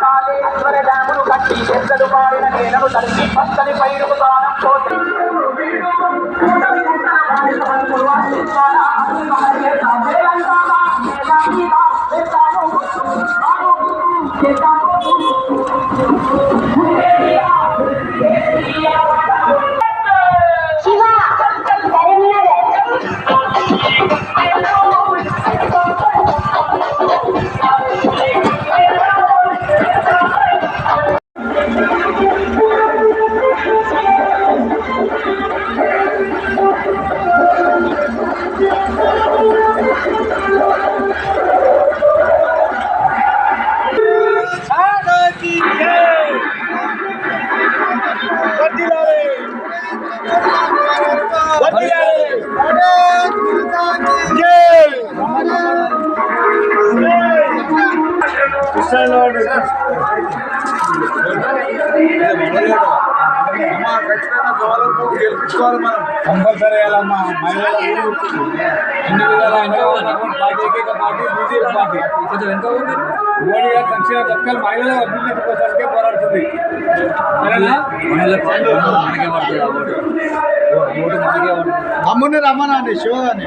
కాళేశ్వర డ్యామును కట్టి పెద్దలు పాడిన నేలను తల్లి పచ్చని పైరుకు తానం చోట కంపల్సరీ వెళ్ళమ్మా మహిళల ఎన్ని విధాలు పార్టీ ఏకైక పార్టీ బీజేపీ పార్టీ కొంచెం ఎంత ఉంది మోడీ గారు సంక్షేమ పథకాలు మహిళల అభివృద్ధి కోసానికే పోరాడుతుంది సరేనా రమ్మనండి శివగాని.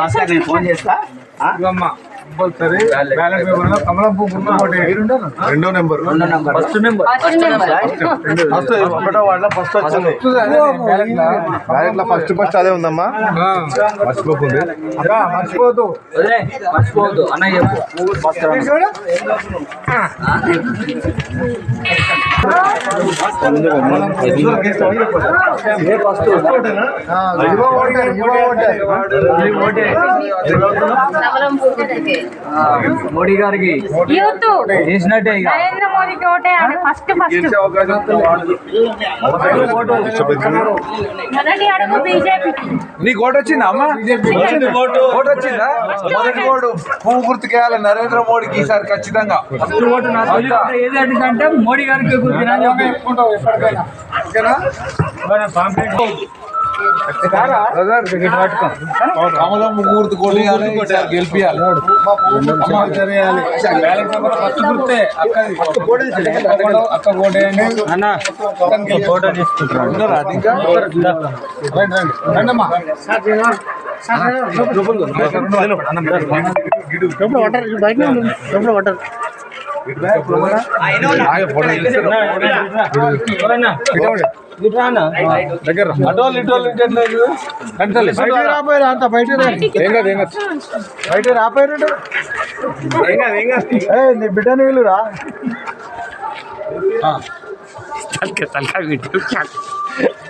భాస్కర్ నేను ఫోన్ చేస్తా. రెండో నెంబర్. రెండో నంబర్. First number. ఫస్ట్ ఒకటో వాడిలో ఫస్ట్ వచ్చింది బ్యాలెట్లో ఫస్ట్ ఫస్ట్ అదే ఉందమ్మా. మర్చిపోకుంది చెప్పు. మోడీ గారికి చేసినట్టే నరేంద్ర మోదీకి ఓటే అని ఫస్ట్ ఫస్ట్. మొదటి అడుగు బీజేపీకి నీకు ఓటు వచ్చిందా అమ్మా? ఓటు ఓటు వచ్చిందా? మొదటి ఓటు. పువ్వు గుర్తుకేయాలి నరేంద్ర మోడీకి ఈసారి ఖచ్చితంగా. ఫస్ట్ ఓటు నా తొలి ఓటు ఏది అంటే మోడీ గారికి చెప్పి చెప్పుకుంటావు ఎప్పటికైనా ఓకేనా కమలం ముగ్గురు గెలిపియాలి ఫస్ట్ గుర్తే అక్క కోటేయండి ఫోటో రండమ్మా దగ్గర రాపోయారు అంత బయట బయట రాపోయారు నీ బిడ్డని వీలురా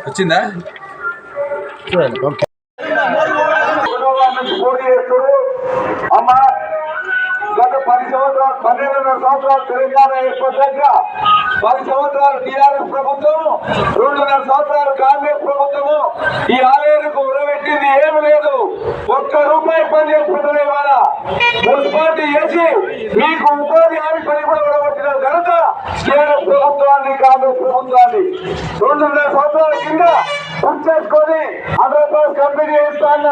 వచ్చిందా? అమ్మా సంవత్సరాలు పన్నెండున్నర సంవత్సరాలు తెలంగాణ ఏర్పడ్డాక పది సంవత్సరాలు టీఆర్ఎస్ ప్రభుత్వం రెండున్నర సంవత్సరాలు కాంగ్రెస్ ప్రభుత్వము ఈ ఆలయానికి ఉరబెట్టింది ఏమి లేదు. ఒక్క రూపాయి పని చేసుకుంటున్న ఇవాళ మున్సిపాలిటీ చేసి మీకు ఉపాధి హామీ పని కూడా ఉడగొట్టిన ఘనత టీఆర్ఎస్ ప్రభుత్వాన్ని ప్రభుత్వాన్ని రెండున్నర సంవత్సరాల కింద చేసుకొని ఆంధ్రప్రదేశ్ కంపెనీ చేస్తా అన్న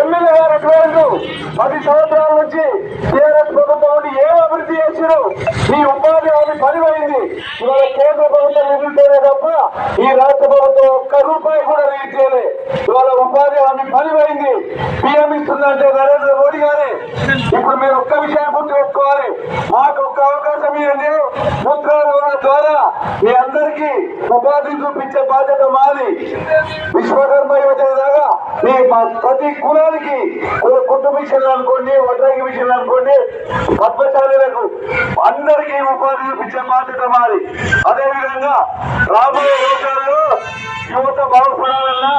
ఎమ్మెల్యే గారు అటువంటి పది సంవత్సరాల నుంచి టీఆర్ఎస్ ప్రభుత్వం నుండి ఏం అభివృద్ధి చేశారు ఈ ఉపాధి హామీ పనిపోయింది ఇవాళ కేంద్ర ప్రభుత్వం నిధులతోనే తప్ప ఈ రాష్ట్ర ప్రభుత్వం ఒక్క రూపాయి కూడా రీచ్ చేయలే. ఇవాళ ఉపాధి హామీ పనిపోయింది పిఎం ఇస్తుందంటే నరేంద్ర మోడీ గారే. ఇప్పుడు మీరు ఒక్క విషయం గుర్తు పెట్టుకోవాలి మాకు ఒక్క అవకాశం ఇవ్వండి ముద్ర ద్వారా మీ అందరికీ ఉపాధి చూపించే బాధ్యత మాది. విశ్వకర్మ యోజన దాకా మీ ప్రతి కులానికి కుటుంబ కుట్టు మిషన్లు అనుకోండి వడ్రాగి మిషన్లు అనుకోండి పద్మశాలీలకు అందరికీ ఉపాధి చూపించే బాధ్యత మాది. అదేవిధంగా రాబోయే రోజుల్లో యువత బాగుపడాలన్నా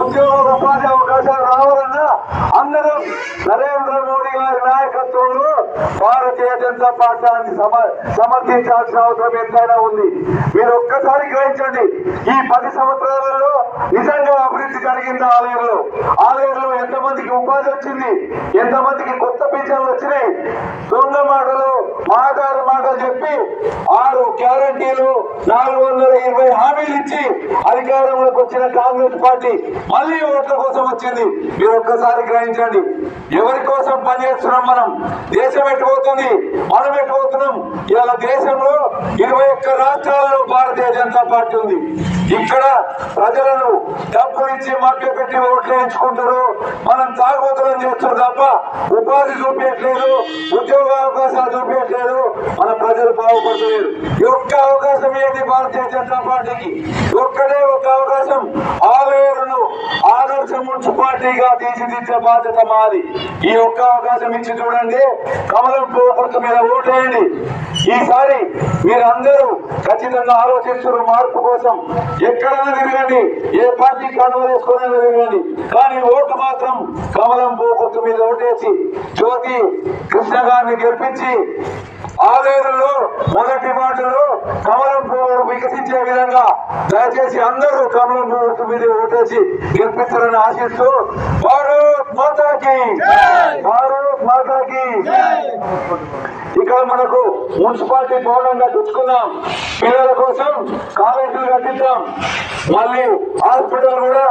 ఉద్యోగ ఉపాధి అవకాశాలు రావాలన్నా అందరం నరేంద్ర మోడీ గారి నాయకత్వంలో భారతీయ పార్టీని సమర్థించాల్సిన అవసరం ఎంతైనా ఉంది. మీరు ఒక్కసారి గ్రహించండి ఈ పది సంవత్సరాలలో నిజంగా అభివృద్ధి జరిగింది ఆలయంలో. ఆలయంలో ఎంతమందికి ఉపాధి వచ్చింది? ఎంతమందికి కొత్త పింఛన్లు వచ్చినాయి? దొంగ మాటలు మాటలు మాటలు చెప్పి ఆరు గ్యారంటీలు నాలుగు వందల ఇరవై హామీలు ఇచ్చి అధికారంలోకి వచ్చిన కాంగ్రెస్ పార్టీ మళ్ళీ ఓట్ల కోసం వచ్చింది. మీరు ఒక్కసారి గ్రహించండి. ఎవరి కోసం పనిచేస్తున్నాం మనం? దేశం ఎట్టుపోతుంది మనం ఎట్టుపోతున్నాం ఇలా దేశంలో ఇరవై ఒక్క రాష్ట్రాల్లో భారతీయ జనతా పార్టీ ఉంది. ఇక్కడ ప్రజలను డబ్బులు ఇచ్చి మభ్య పెట్టి ఓట్లు వేయించుకుంటారు. మనం తాగుబోతులం చేస్తారు తప్ప ఉపాధి చూపించట్లేదు ఉద్యోగ అవకాశాలు చూపించట్లేదు. మన ప్రజలు బాగుపడలేదు ఈ ఒక్క అవకాశం భారతీయ జనతా పార్టీకి ఒక్కడే ఒక అవకాశం. ఆవేరును ఆదర్శ మున్సిపాలిటీగా తీర్చిదిద్దే బాధ్యత మాది. ఈ ఒక్క అవకాశం ఇచ్చి చూడండి కమలం పువ్వు మీద ఓటేయండి. ఈసారి మీరందరూ ఖచ్చితంగా ఆలోచిస్తున్న మార్పు కోసం. ఎక్కడైనా తిరగండి ఏ పార్టీ కండువ వేసుకుని తిరగండి. కానీ ఓటు మాత్రం కమలం పువ్వు మీద ఓటేసి జ్యోతి కృష్ణ గారిని గెలిపించి ఆలేరులో మొదటి మాటలో కమలం పువ్వు వికసించే విధంగా దయచేసి అందరూ కమలం పువ్వు మీద ఓటేసి గెలిపిస్తారని ఆశిస్తూ భారత్ మాతాకి. భారత్ మాతాకి. ఇక్కడ మనకు మున్సిపాలిటీ భవనంగా కట్టించుకున్నాం పిల్లల కోసం కాలేజీలు కట్టించాం. మళ్ళీ హాస్పిటల్ కూడా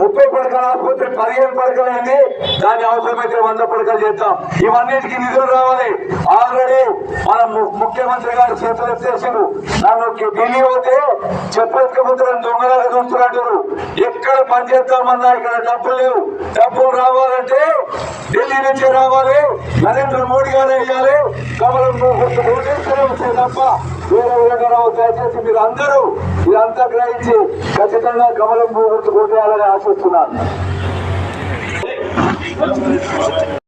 ముప్పై పడకల ఆసుపత్రి పదిహేను పడకలు అయింది. దాన్ని అవసరమైతే వంద పడకలు చేద్దాం ఇవన్నిటికీ నిధులు రావాలి. ఆల్రెడీ మన ముఖ్యమంత్రి గారు చేతులు చేసారు నన్ను ఢిల్లీ పోతే చెప్పకపోతే దొంగలాగా చూస్తున్నట్టు ఎక్కడ పనిచేస్తామన్నా ఇక్కడ డబ్బులు లేవు. డబ్బులు రావాలంటే ఢిల్లీ నుంచి రావాలి. నరేంద్ర మోడీ గారు వేయాలి. కమలం ఓటేస్తూనే తప్ప వేరే విధంగా రావు దయచేసి మీరు అందరూ ఇదంతా గ్రహించి ఖచ్చితంగా కమలం గుర్తు కొట్టేయాలని ఆశిస్తున్నాను.